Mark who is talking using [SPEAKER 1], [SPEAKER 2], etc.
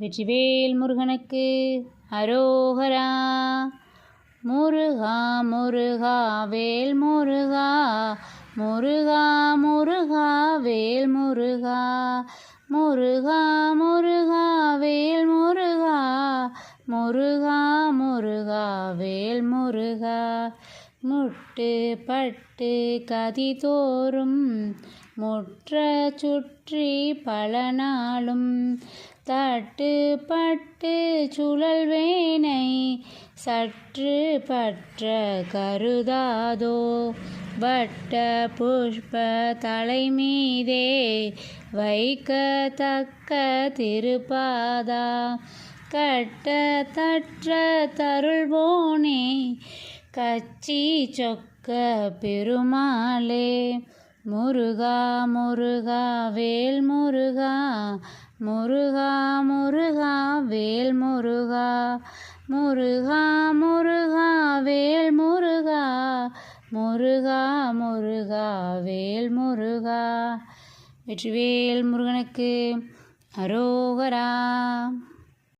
[SPEAKER 1] வெற்றிவேல் முருகனுக்கு அரோகரா. முருகா முருகா வேல் முருகா. முருகா முருகா வேல் முருகா. முருகா முருகா வேல் முருகா. முருகா முருகா வேல் முருகா. முட்டு பட்டு கதி தோறும் முற்ற சுற்றி பல நாளும் தட்டு பட்டு சுழல் வேனை சற்று பற்ற கருதாதோ வட்ட புஷ்ப தலைமீதே வைக்கத்தக்க திருப்பாதா கட்ட தற்ற தருள்வோனே கச்சி சொக்க பெருமாளே முருகா முருகா வேல் முருகா முருகா முருகா வேல் முருகா முருகா முருகா வேல் முருகா முருகா முருகா வேல் முருகா. வெற்றிவேல் முருகனுக்கு அரோகரா.